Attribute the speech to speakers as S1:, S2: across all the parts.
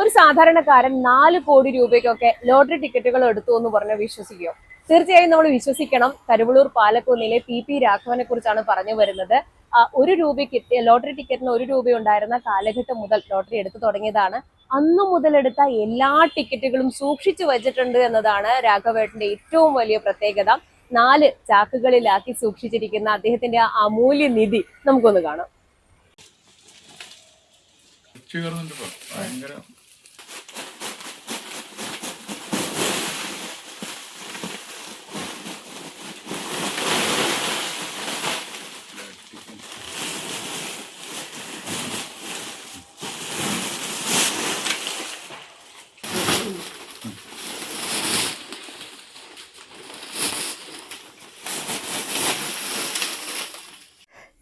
S1: ഒരു സാധാരണക്കാരൻ നാല് കോടി രൂപയ്ക്കൊക്കെ ലോട്ടറി ടിക്കറ്റുകൾ എടുത്തു എന്ന് പറഞ്ഞ് വിശ്വസിക്കുമോ തീർച്ചയായും നമ്മൾ വിശ്വസിക്കണം. കരുവളൂർ പാലക്കുന്നിലെ പി പി രാഘവനെ കുറിച്ചാണ് പറഞ്ഞു വരുന്നത്. ഒരു രൂപയ്ക്ക് ലോട്ടറി ടിക്കറ്റിന് ഒരു രൂപ ഉണ്ടായിരുന്ന കാലഘട്ടം മുതൽ ലോട്ടറി എടുത്തു തുടങ്ങിയതാണ്. അന്നു മുതലെടുത്ത എല്ലാ ടിക്കറ്റുകളും സൂക്ഷിച്ചു വച്ചിട്ടുണ്ട് എന്നതാണ് രാഘവേട്ടന്റെ ഏറ്റവും വലിയ പ്രത്യേകത. നാല് ചാക്കുകളിലാക്കി സൂക്ഷിച്ചിരിക്കുന്ന അദ്ദേഹത്തിന്റെ അമൂല്യ നിധി നമുക്കൊന്ന് കാണാം.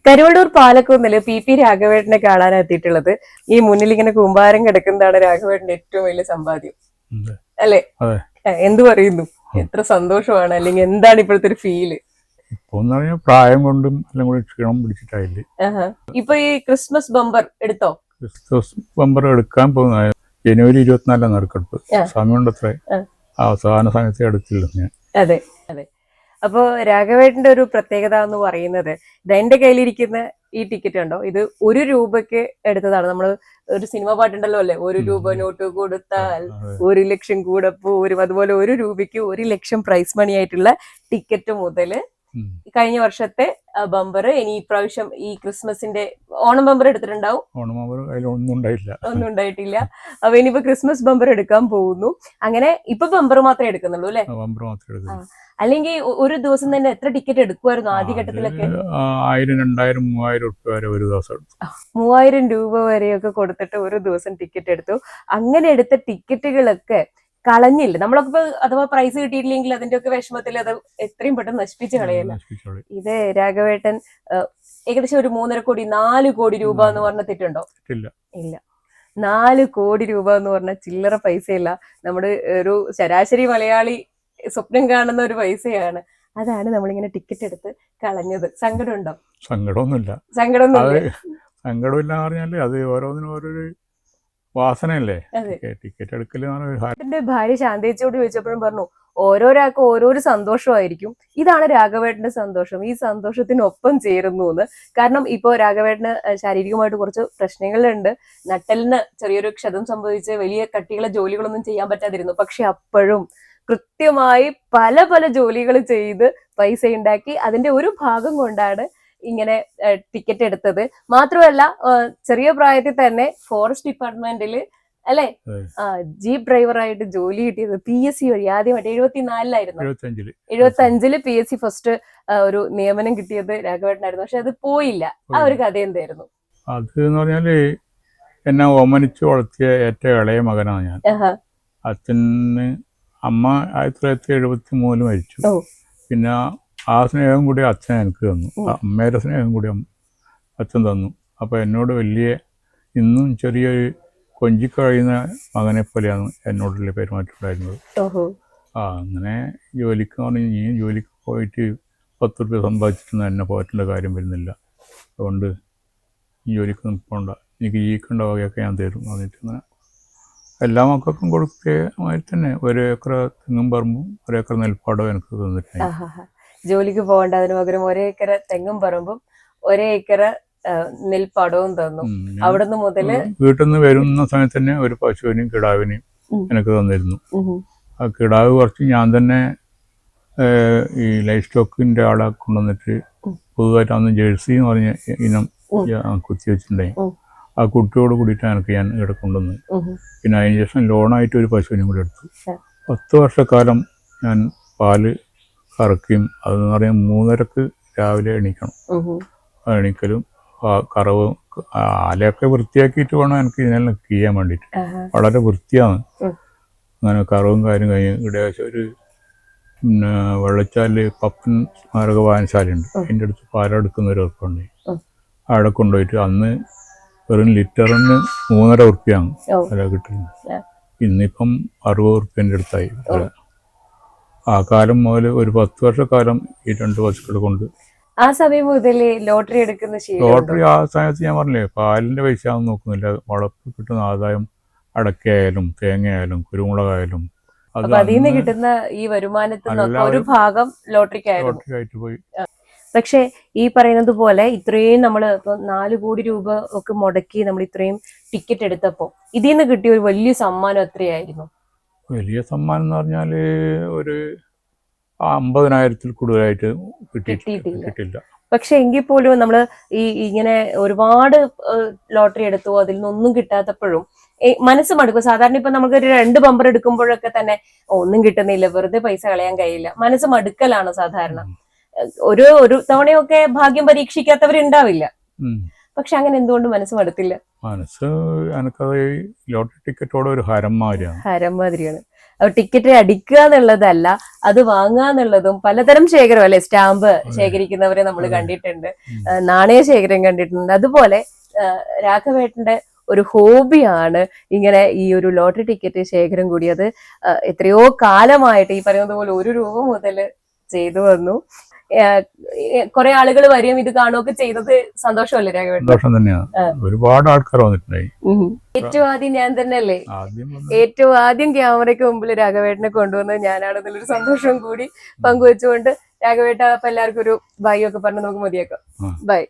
S2: ഇപ്പൊ
S1: പാലക്കുന്നിൽ പി പി രാഘവേട്ടനെ കാണാൻ എത്തിയിട്ടുള്ളത്. ഈ മുന്നിൽ ഇങ്ങനെ കൂമ്പാരം കിടക്കുന്നതാണ് രാഘവേട്ടന്റെ ഏറ്റവും വലിയ സമ്പാദ്യം. അല്ലേ. എന്ത് പറയുന്നു? എത്ര സന്തോഷമാണ്. അല്ലെങ്കിൽ എന്താണ് ഇപ്പോഴത്തെ ഒരു
S2: ഫീൽ പ്രായം കൊണ്ടും എല്ലാം കൂടി ക്ഷീണം പിടിച്ചിട്ടായില്ലേ.
S1: ഇപ്പൊ ഈ ക്രിസ്മസ് ബമ്പർ എടുത്തോ?
S2: ക്രിസ്മസ് ബമ്പർ എടുക്കാൻ പോകുന്ന ജനുവരി ഇരുപത്തിനാലാം നറുക്കെടുപ്പ്.
S1: ആ.
S2: സമയമുണ്ട്
S1: ആ.
S2: അവസാന സമയത്ത് എടുത്തില്ല ഞാൻ.
S1: അതെ. അതെ. അപ്പോ രാഘവേട്ടന്റെ ഒരു പ്രത്യേകത എന്ന് പറയുന്നത് ഇത് എന്റെ കയ്യിലിരിക്കുന്ന ഈ ടിക്കറ്റ് ഉണ്ടോ ഇത് ഒരു രൂപയ്ക്ക് എടുത്തതാണ്. നമ്മൾ ഒരു സിനിമ പാട്ടുണ്ടല്ലോ അല്ലെ? ഒരു രൂപ നോട്ട് കൊടുത്താൽ. ഒരു ലക്ഷം കൂടെ പോരും. അതുപോലെ ഒരു രൂപയ്ക്ക് ഒരു ലക്ഷം പ്രൈസ് മണി ആയിട്ടുള്ള ടിക്കറ്റ്
S2: മുതൽ
S1: കഴിഞ്ഞ വർഷത്തെ ബമ്പർ ഇനി ഇപ്രാവശ്യം പ്രാവശ്യം ഈ ക്രിസ്മസിന്റെ ഓണം ബമ്പർ എടുത്തിട്ടുണ്ടാവും?
S2: ഓണം ബമ്പർ അതിലൊന്നും ഉണ്ടായില്ല
S1: ഒന്നും ഉണ്ടായിട്ടില്ല. അപ്പൊ ഇനിയിപ്പോ ക്രിസ്മസ് ബമ്പർ എടുക്കാൻ പോകുന്നു. അങ്ങനെ ഇപ്പൊ ബമ്പർ മാത്രമേ എടുക്കുന്നുള്ളൂ അല്ലെ?
S2: ബമ്പർ മാത്രമേ
S1: അല്ലെങ്കിൽ ഒരു ദിവസം തന്നെ എത്ര ടിക്കറ്റ് എടുക്കുമായിരുന്നു ആദ്യഘട്ടത്തിലൊക്കെ?
S2: ഘട്ടത്തിലൊക്കെ ആയിരം രണ്ടായിരം മൂവായിരം രൂപ വരെ ഒരു ദിവസം എടുത്തു.
S1: മൂവായിരം രൂപ വരെയൊക്കെ കൊടുത്തിട്ട് ഒരു ദിവസം ടിക്കറ്റ് എടുത്തു. അങ്ങനെ എടുത്ത ടിക്കറ്റുകളൊക്കെ കളഞ്ഞില്ല. നമ്മളൊക്കെ ഇപ്പൊ അഥവാ പ്രൈസ് കിട്ടിയിട്ടില്ലെങ്കിൽ അതിന്റെ ഒക്കെ വിഷമത്തിൽ അത് എത്രയും പെട്ടെന്ന് നശിപ്പിച്ച് കളയല്ല. ഇത് രാഘവേട്ടൻ ഏകദേശം ഒരു മൂന്നര കോടി നാല് കോടി രൂപ എന്ന് പറഞ്ഞ തെറ്റുണ്ടോ?
S2: ഇല്ല.
S1: ഇല്ല. നാല് കോടി രൂപ എന്ന് പറഞ്ഞ ചില്ലറ പൈസയല്ല. നമ്മുടെ ഒരു ശരാശരി മലയാളി സ്വപ്നം കാണുന്ന ഒരു പൈസയാണ്. അതാണ് നമ്മളിങ്ങനെ ടിക്കറ്റ് എടുത്ത് കളഞ്ഞത്. സങ്കടമുണ്ടോ?
S2: സങ്കടമൊന്നുമില്ല.
S1: സങ്കടമൊന്നും
S2: സങ്കടമില്ല പറഞ്ഞാൽ അത് ഓരോന്നിനും ഓരോരു വാസനയല്ലേ. ടിക്കറ്റ് ഹര-
S1: എന്റെ ഭാര്യ ശാന്തേച്ചിയോട് ചോദിച്ചപ്പോഴും പറഞ്ഞു ഓരോരാൾക്കും ഓരോരു സന്തോഷമായിരിക്കും. ഇതാണ് രാഘവേട്ടന്റെ സന്തോഷം. ഈ സന്തോഷത്തിനൊപ്പം ചേരുന്നു എന്ന്. കാരണം ഇപ്പോ രാഘവേട്ടന് ശാരീരികമായിട്ട് കുറച്ച് പ്രശ്നങ്ങളുണ്ട്. നട്ടലിന് ചെറിയൊരു ക്ഷതം സംഭവിച്ച് വലിയ കട്ടികളെ ജോലികളൊന്നും ചെയ്യാൻ പറ്റാതിരുന്നു. പക്ഷെ അപ്പോഴും കൃത്യമായി പല പല ജോലികൾ ചെയ്ത് പൈസ ഉണ്ടാക്കി അതിന്റെ ഒരു ഭാഗം കൊണ്ടാണ് ഇങ്ങനെ ടിക്കറ്റ് എടുത്തത്. മാത്രമല്ല ചെറിയ പ്രായത്തിൽ തന്നെ ഫോറസ്റ്റ് ഡിപ്പാർട്ട്മെന്റിൽ അല്ലെ? ജീപ്പ് ഡ്രൈവറായിട്ട് ജോലി കിട്ടിയത് പി എസ് സി വഴി. ആദ്യമായിട്ട് എഴുപത്തിനാലിലായിരുന്നു. എഴുപത്തി അഞ്ചിൽ പി എസ് സി ഫസ്റ്റ് ഒരു നിയമനം കിട്ടിയത് രാഘവേട്ടനായിരുന്നു. പക്ഷെ അത് പോയില്ല. ആ ഒരു കഥ എന്തായിരുന്നു?
S2: അത് എന്ന് പറഞ്ഞാൽ എന്നെ ഓമനിച്ചു വളർത്തിയ ഏറ്റവും ഇളയ മകനാണ് ഞാൻ. അച്ഛന് അമ്മ ആയിരത്തി തൊള്ളായിരത്തി എഴുപത്തി മൂന്നിൽ മരിച്ചു. പിന്നെ ആ സ്നേഹം കൂടി അച്ഛൻ എനിക്ക് തന്നു. അമ്മയുടെ സ്നേഹം കൂടി അച്ഛൻ തന്നു. അപ്പോൾ എന്നോട് വലിയ ഇന്നും ചെറിയൊരു കൊഞ്ചിക്കഴിയുന്ന മകനെ പോലെയാണ് എന്നോടുള്ള പെരുമാറ്റം ഉണ്ടായിരുന്നത്
S1: ഓഹോ.
S2: ആ അങ്ങനെ ജോലിക്ക് പറഞ്ഞ് നീ ജോലിക്ക് പോയിട്ട് പത്ത് റുപ്യ സമ്പാദിച്ചിട്ടൊന്നും എന്നെ പോറ്റേണ്ട കാര്യം വരുന്നില്ല. അതുകൊണ്ട് ഈ ജോലിക്ക് നിൽക്കണ്ട എനിക്ക് ജീവിക്കേണ്ട വകയൊക്കെ ഞാൻ തരും എന്നിട്ട് ഇങ്ങനെ എല്ലാ മക്കൾക്കും കൊടുക്കുകയായി തന്നെ. ഒരു ഏക്കർ തെങ്ങും പറമ്പും ഒരു ഏക്കർ നെൽപ്പാടവും എനിക്ക് തന്നിട്ടുണ്ട്.
S1: ജോലിക്ക് പോകണ്ട അതിന് പകരം ഒരേ ഏക്കർ തെങ്ങും പറമ്പും ഒരേ ഏക്കർ നെൽപ്പടവും തന്നു. അവിടുന്ന് മുതൽ
S2: വീട്ടിൽ നിന്ന് വരുന്ന സമയത്ത് തന്നെ ഒരു പശുവിനെയും കിടാവിനെയും. എനിക്ക് തന്നിരുന്നു. ആ കിടാവ് കുറച്ച് ഞാൻ തന്നെ ഈ ലൈഫ് സ്റ്റോക്കിന്റെ ആളെ കൊണ്ടുവന്നിട്ട്
S1: പൊതുവായിട്ട്
S2: പുതുതായിട്ട് അന്ന് ജേഴ്സി എന്ന് പറഞ്ഞ ഇനം കുത്തി വെച്ചിട്ടുണ്ടായി. ആ കുട്ടിയോട് കൂടിയിട്ടാണ് എനിക്ക് ഞാൻ ഇവിടെ കൊണ്ടുവന്നത്. പിന്നെ അതിന് ശേഷം ലോണായിട്ട് ഒരു പശുവിനെയും കൂടി എടുത്തു. പത്ത് വർഷക്കാലം ഞാൻ പാൽ കറക്കുകയും അതെന്ന് പറയാൻ മൂന്നരക്ക് രാവിലെ എണീക്കണം. എണീക്കലും കറവ് ആലയൊക്കെ വൃത്തിയാക്കിയിട്ട് വേണം എനിക്ക് ഇതിനെല്ലാം ചെയ്യാൻ വേണ്ടിയിട്ട്. വളരെ വൃത്തിയാണ്. അങ്ങനെ കറവും കാര്യം കഴിഞ്ഞ് ഇവിടെ ഒരു പിന്നെ വെള്ളച്ചാൽ പപ്പൻ സ്മാരക വായനശാലയുണ്ട്. അതിന്റെ അടുത്ത് പാലെടുക്കുന്ന ഒരു ഉറപ്പുണ്ട്. അവിടെ കൊണ്ടുപോയിട്ട് അന്ന് വെറും ലിറ്ററിന് മൂന്നര ഉറുപ്പ്യാണ്. വില കിട്ടുന്നത്. ഇന്നിപ്പം അറുപത് ഉറുപ്പ്യന്റെ അടുത്തായി. ആ കാലം മുതൽ ഒരു പത്ത് വർഷക്കാലം ഈ രണ്ട് പശുക്കൾ കൊണ്ട്
S1: ആ സമയം മുതൽ ലോട്ടറി എടുക്കുന്ന
S2: ലോട്ടറി ആ സമയത്ത് ഞാൻ പറഞ്ഞില്ലേ പാലിന്റെ പൈസ ഒന്നും നോക്കുന്നില്ല. വളപ്പ് കിട്ടുന്ന ആദായം അടക്കയായാലും തേങ്ങയായാലും കുരുമുളകായാലും
S1: അതിൽ നിന്ന് കിട്ടുന്ന ഈ വരുമാനത്തിൽ ഒരു ഭാഗം ലോട്ടറിക്കായിരുന്നു.
S2: ലോട്ടറിയായിട്ട് പോയി.
S1: പക്ഷേ ഈ പറയുന്നത് പോലെ ഇത്രയും നമ്മൾ ഇപ്പൊ നാല് കോടി രൂപ ഒക്കെ മുടക്കി നമ്മൾ ഇത്രയും ടിക്കറ്റ് എടുത്തപ്പോ ഇതിൽ നിന്ന് കിട്ടിയ ഒരു വലിയ സമ്മാനം എത്രയായിരുന്നു?
S2: വലിയ സമ്മാനം എന്ന് പറഞ്ഞാൽ ഒരു അമ്പതിനായിരത്തിൽ കൂടുതലായിട്ട് കിട്ടിയിട്ടില്ല. കിട്ടില്ല
S1: പക്ഷെ എങ്കിൽ പോലും നമ്മൾ ഈ ഇങ്ങനെ ഒരുപാട് ലോട്ടറി എടുത്തു അതിൽ നിന്നൊന്നും കിട്ടാത്തപ്പോഴും മനസ്സ് മടുക്കും. സാധാരണ ഇപ്പൊ നമുക്ക് ഒരു രണ്ട് ബമ്പർ എടുക്കുമ്പോഴൊക്കെ തന്നെ ഒന്നും കിട്ടുന്നില്ല വെറുതെ പൈസ കളയാൻ കഴിയില്ല. മനസ്സ് മടുക്കലാണ് സാധാരണ. ഒരു ഒരു തവണയൊക്കെ ഭാഗ്യം പരീക്ഷിക്കാത്തവരുണ്ടാവില്ല. പക്ഷെ അങ്ങനെ എന്തുകൊണ്ട് മനസ്സ് മടുത്തില്ല?
S2: മനസ്സ് എനിക്കത് ഈ ലോട്ടറി ടിക്കറ്റോട് ഒരു ഹരം മാതിരിയാണ്.
S1: ഹരം മാതിരിയാണ്. ടിക്കറ്റ് അടിക്കുക എന്നുള്ളതല്ല അത് വാങ്ങുക എന്നുള്ളതും പലതരം ശേഖരം അല്ലെ? സ്റ്റാമ്പ് ശേഖരിക്കുന്നവരെ നമ്മൾ കണ്ടിട്ടുണ്ട്. നാണയ ശേഖരം കണ്ടിട്ടുണ്ട്. അതുപോലെ രാഘവേട്ടന്റെ ഒരു ഹോബിയാണ് ഇങ്ങനെ ഈ ഒരു ലോട്ടറി ടിക്കറ്റ് ശേഖരം കൂടി അത് എത്രയോ കാലമായിട്ട് ഈ പറയുന്നത് പോലെ ഒരു രൂപ മുതൽ ചെയ്തു വന്നു. കുറെ ആളുകൾ വരികയും ഇത് കാണുകയൊക്കെ ചെയ്തത് സന്തോഷമല്ലേ രാഘവേട്ടൻ
S2: സന്തോഷം തന്നെയാണ്. ഒരുപാട് ആൾക്കാർ വന്നിട്ടുണ്ടായി.
S1: ഏറ്റവും ആദ്യം ഞാൻ തന്നെയല്ലേ? ഏറ്റവും ആദ്യം ക്യാമറയ്ക്ക് മുമ്പിൽ രാഘവേട്ടനെ കൊണ്ടുവന്നത് ഞാനാണെന്നുള്ളൊരു സന്തോഷം കൂടി പങ്കുവെച്ചുകൊണ്ട് രാഘവേട്ട അപ്പൊ എല്ലാവർക്കും ഒരു ബൈ ഒക്കെ പറഞ്ഞ് നമുക്ക് മതിയാക്കാം. ബൈ